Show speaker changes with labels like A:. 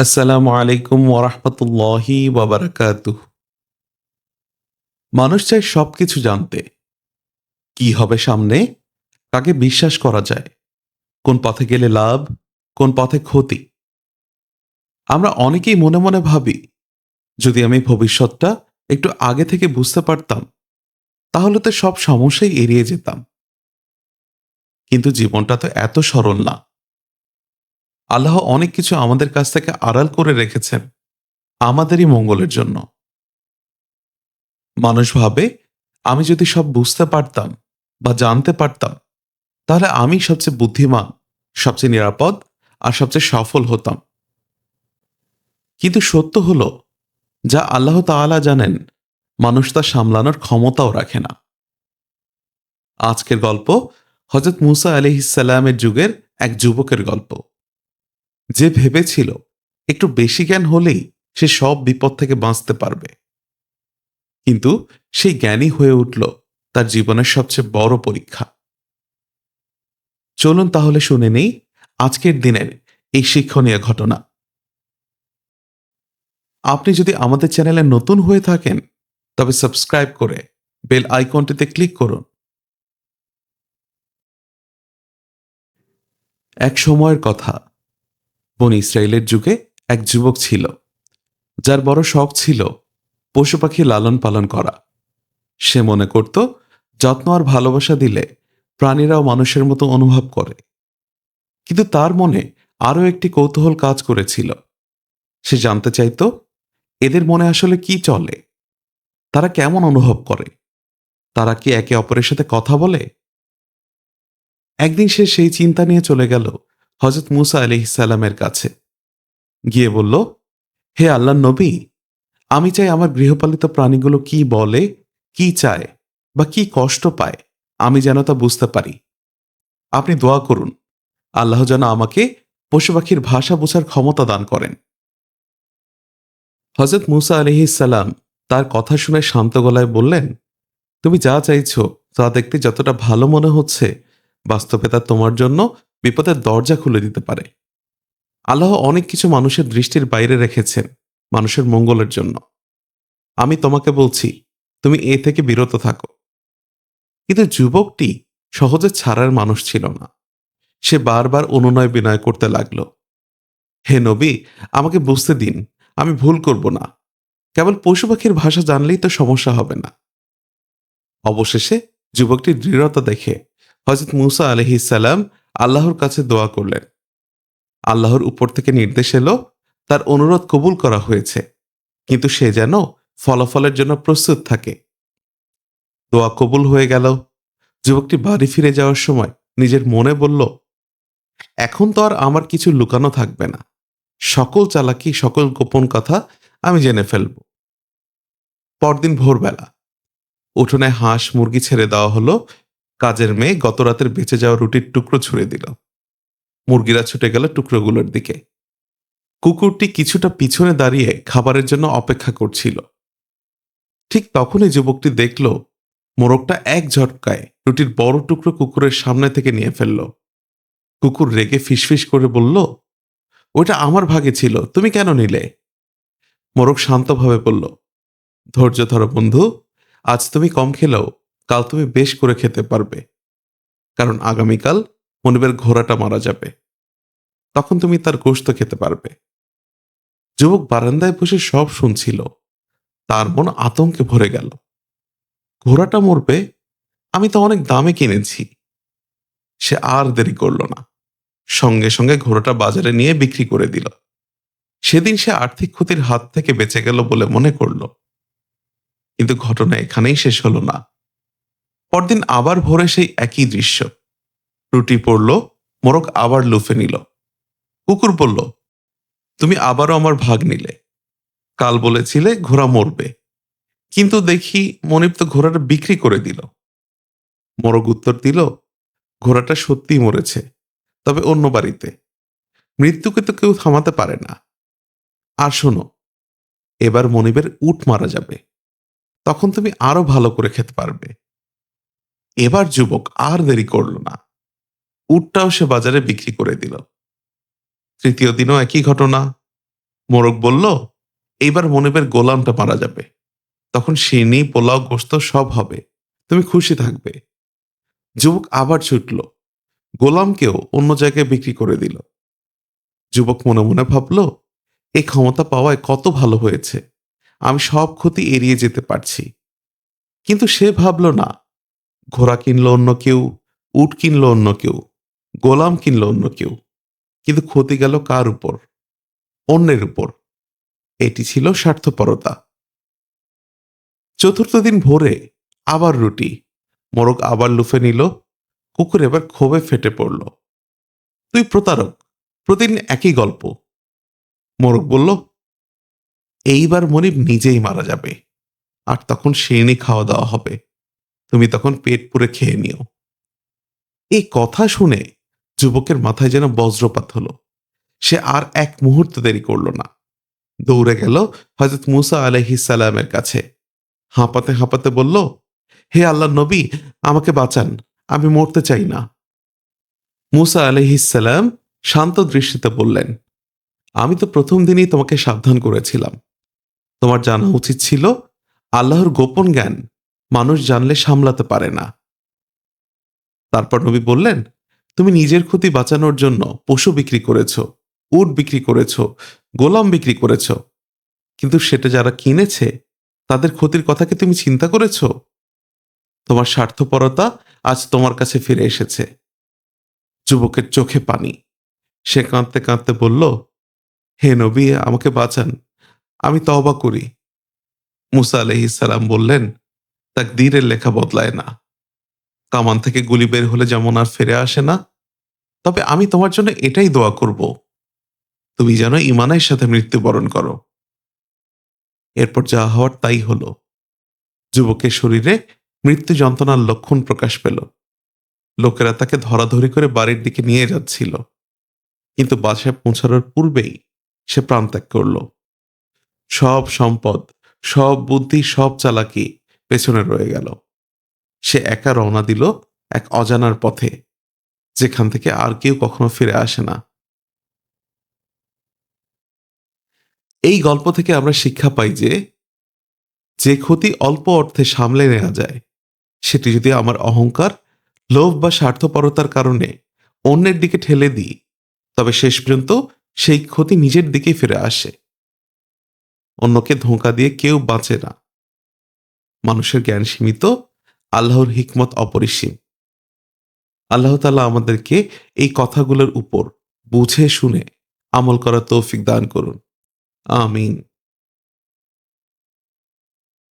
A: আসসালামু আলাইকুম ওরহমতুল্লাহি ওয়াবারাকাতুহ মানুষ চায় সবকিছু জানতে। কি হবে সামনে? কাকে বিশ্বাস করা যায়? কোন পথে গেলে লাভ? কোন পথে ক্ষতি? আমরা অনেকেই মনে মনে ভাবি, যদি আমি ভবিষ্যৎটা একটু আগে থেকে বুঝতে পারতাম, তাহলে তো সব সমস্যাই এড়িয়ে যেতাম। কিন্তু জীবনটা তো এত সরল না। আল্লাহ অনেক কিছু আমাদের কাছ থেকে আড়াল করে রেখেছেন আমাদেরই মঙ্গলের জন্য। মানুষ ভাবে, আমি যদি সব বুঝতে পারতাম বা জানতে পারতাম, তাহলে আমি সবচেয়ে বুদ্ধিমান, সবচেয়ে নিরাপদ আর সবচেয়ে সফল হতাম। কিন্তু সত্য হলো, যা আল্লাহ তাআলা জানেন, মানুষ তা সামলানোর ক্ষমতাও রাখে না। আজকের গল্প হজরত মুসা আলিহিসাল্লামের যুগের এক যুবকের গল্প। যে ভেবেছিল একটু বেশি জ্ঞান হলেই সে সব বিপদ থেকে বাঁচতে পারবে। কিন্তু সেই জ্ঞানী হয়ে উঠল তার জীবনের সবচেয়ে বড় পরীক্ষা। চলুন তাহলে শুনে নেই আজকের দিনের এই শিক্ষণীয় ঘটনা। আপনি যদি আমাদের চ্যানেলে নতুন হয়ে থাকেন, তবে সাবস্ক্রাইব করে বেল আইকনটিতে ক্লিক করুন। এক সময়ের কথা বন ইসরায়েলের যুগে এক যুবক ছিল, যার বড় শখ ছিল পশু পাখি লালন পালন করা। সে মনে করত, যত্ন আর ভালোবাসা দিলে প্রাণীরাও মানুষের মতো অনুভব করে। কিন্তু তার মনে আরও একটি কৌতূহল কাজ করেছিল। সে জানতে চাইত, এদের মনে আসলে কি চলে? তারা কেমন অনুভব করে? তারা কি একে অপরের সাথে কথা বলে? একদিন সে সেই চিন্তা নিয়ে চলে গেল হজরত মুসা আলি সালামের কাছে। গিয়ে বলল, হে আল্লাহ নবী, আমি চাই আমার গৃহপালিত প্রাণীগুলো কি বলে, কি চায়, বা কি কষ্ট পায়, আমি যেন তা বুঝতে পারি। আপনি দোয়া করুন, আল্লাহ যেন আমাকে পশু পাখির ভাষা বোঝার ক্ষমতা দান করেন। হজরত মুসা আলহিসাল্লাম তার কথা শুনে শান্ত গলায় বললেন, তুমি যা চাইছ তা দেখতে যতটা ভালো মনে হচ্ছে, বাস্তবে তা তোমার জন্য বিপদের দরজা খুলে দিতে পারে। আল্লাহ অনেক কিছু মানুষের দৃষ্টির বাইরে রেখেছেন মানুষের মঙ্গলের জন্য। আমি তোমাকে বলছি, তুমি এ থেকে বিরত থাকো। কিন্তু যুবকটি সহজে ছাড়ার মানুষ ছিল না। সে বারবার অনুনয় বিনয় করতে লাগল। হে নবী, আমাকে বুঝতে দিন, আমি ভুল করব না। কেবল পশু পাখির ভাষা জানলেই তো সমস্যা হবে না। অবশেষে যুবকটির দৃঢ়তা দেখে হজরত মুসা আলহিসাল্লাম আল্লাহর কাছে দোয়া করলেন। আল্লাহর উপর থেকে নির্দেশ এলো, তার অনুরোধ কবুল করা হয়েছে, কিন্তু সে যেন ফলাফলের জন্য প্রস্তুত থাকে। দোয়া কবুল হয়ে গেল। যুবকটি বাড়ি ফিরে যাওয়ার সময় নিজের মনে বলল, এখন তো আর আমার কিছু লুকানো থাকবে না। সকল চালাকি, সকল গোপন কথা আমি জেনে ফেলব। পরদিন ভোরবেলা, উঠোনে হাঁস মুরগি ছেড়ে দেওয়া হলো কাজের মেয়ে গত রাতের বেঁচে যাওয়া রুটির টুকরো ছুঁড়ে দিল। মুরগিরা ছুটে গেল টুকরোগুলোর দিকে। কুকুরটি কিছুটা পিছনে দাঁড়িয়ে খাবারের জন্য অপেক্ষা করছিল। ঠিক তখনই যুবকটি দেখল, মোরগটা এক ঝটকায় রুটির বড় টুকরো কুকুরের সামনে থেকে নিয়ে ফেলল। কুকুর রেগে ফিসফিস করে বলল ওটা আমার ভাগে ছিল, তুমি কেন নিলে? মোরগ শান্তভাবে বলল, ধৈর্য ধরো বন্ধু, আজ তুমি কম খেলেও কাল তুমি বেশ করে খেতে পারবে। কারণ আগামীকাল মনিবের ঘোড়াটা মারা যাবে। তখন তুমি তার গোস্ত খেতে পারবে। যুবক বারান্দায় বসে সব শুনছিল। তার মন আতঙ্কে ভরে গেল। ঘোড়াটা মরবে, আমি তো অনেক দামে কিনেছি। সে আর দেরি করল না। সঙ্গে সঙ্গে ঘোড়াটা বাজারে নিয়ে বিক্রি করে দিল। সেদিন সে আর্থিক ক্ষতির হাত থেকে বেঁচে গেল বলে মনে করল। কিন্তু ঘটনা এখানেই শেষ হলো না। পরদিন আবার ভোরে সেই একই দৃশ্য। রুটি পড়ল, মোরগ আবার লুফে নিল। কুকুর বলল, তুমি আবারও আমার ভাগ নিলে। কাল বলেছিলে ঘোড়া মরবে। কিন্তু দেখি মনিব তো ঘোড়াটা বিক্রি করে দিল। মোরগ উত্তর দিল, ঘোড়াটা সত্যিই মরেছে, তবে অন্য বাড়িতে। মৃত্যুকে তো কেউ থামাতে পারে না। আর শোনো, এবার মনিবের উট মারা যাবে। তখন তুমি আরও ভালো করে খেতে পারবে। এবার যুবক আর দেরি করল না। উটটাও সে বাজারে বিক্রি করে দিল। তৃতীয় দিনও একই ঘটনা। মোরগ বলল, এইবার মনিবের গোলামটা মারা যাবে। তখন সিনি পোলাও, গোস্ত সব হবে। তুমি খুশি থাকবে। যুবক আবার ছুটল। গোলামকেও অন্য জায়গায় বিক্রি করে দিল। যুবক মনে মনে ভাবল এই ক্ষমতা পাওয়ায় কত ভালো হয়েছে। আমি সব ক্ষতি এড়িয়ে যেতে পারছি। কিন্তু সে ভাবল না ঘোড়া কিনল অন্য কেউ, উট কিনল অন্য কেউ, গোলাম কিনল অন্য কেউ, কিন্তু ক্ষতি গেল কার উপর? অন্যের উপর। এটি ছিল স্বার্থপরতা। চতুর্থ দিন ভোরে আবার রুটি। মোরগ আবার লুফে নিল, কুকুর এবার ক্ষোভে ফেটে পড়ল। তুই প্রতারক, প্রতিদিন একই গল্প। মোরগ বলল, এইবার মনিব নিজেই মারা যাবে, আর তখন শেরনি খাওয়া দাওয়া হবে। তুমি তখন পেট পুরে খেয়ে নিও। এই কথা শুনে যুবকের মাথায় যেন বজ্রপাত হলো। সে আর এক মুহূর্ত দেরি করল না। দৌড়ে গেল হজরত মুসা আলহিসাল্লামের কাছে। হাঁপাতে হাঁপাতে বলল, হে আল্লাহ নবী, আমাকে বাঁচান, আমি মরতে চাই না। মুসা আলহিসাল্লাম শান্ত দৃষ্টিতে বললেন, আমি তো প্রথম দিনই তোমাকে সাবধান করেছিলাম। তোমার জানা উচিত ছিল, আল্লাহর গোপন জ্ঞান মানুষ জানলে সামলাতে পারে না। তারপর নবী বললেন, তুমি নিজের ক্ষতি বাঁচানোর জন্য পশু বিক্রি করেছ, উট বিক্রি করেছ, গোলাম বিক্রি করেছ। কিন্তু সেটা যারা কিনেছে, তাদের ক্ষতির কথা কি তুমি চিন্তা করেছ? তোমার স্বার্থপরতা আজ তোমার কাছে ফিরে এসেছে। যুবকের চোখে পানি। সে কাঁদতে কাঁদতে বলল, হে নবী, আমাকে বাঁচান। আমি তওবা করি। মুসা আলহিসাল্লাম বললেন তাক দীরের লেখা বদলায় না। কামান থেকে গুলি বের হলে যেমন আর ফিরে আসে না, তবে আমি তোমার জন্য এটাই দোয়া করব। তুমি যেন ইমানের সাথে মৃত্যুবরণ করো। এরপর যা হওয়ার তাই হলো। যুবকের শরীরে মৃত্যু যন্ত্রণার লক্ষণ প্রকাশ পেল। লোকেরা তাকে ধরাধরি করে বাড়ির দিকে নিয়ে যাচ্ছিল। কিন্তু বাসায় পৌঁছানোর পূর্বেই সে প্রাণত্যাগ করল। সব সম্পদ, সব বুদ্ধি, সব চালাকি পেছনে রয়ে গেল। সে একা রওনা দিল এক অজানার পথে, যেখান থেকে আর কেউ কখনো ফিরে আসে না। এই গল্প থেকে আমরা শিক্ষা পাই যে যে ক্ষতি অল্প অর্থে সামলে নেওয়া যায়, সেটি যদি আমার অহংকার, লোভ বা স্বার্থপরতার কারণে অন্যের দিকে ঠেলে দিই, তবে শেষ পর্যন্ত সেই ক্ষতি নিজের দিকেই ফিরে আসে। অন্যকে ধোঁকা দিয়ে কেউ বাঁচে না। মানুষের জ্ঞান সীমিত, আল্লাহর হিকমত অপরিসীম। আল্লাহ তালা আমাদেরকে এই কথাগুলোর উপর বুঝে শুনে আমল করার তৌফিক দান করুন। আমিন।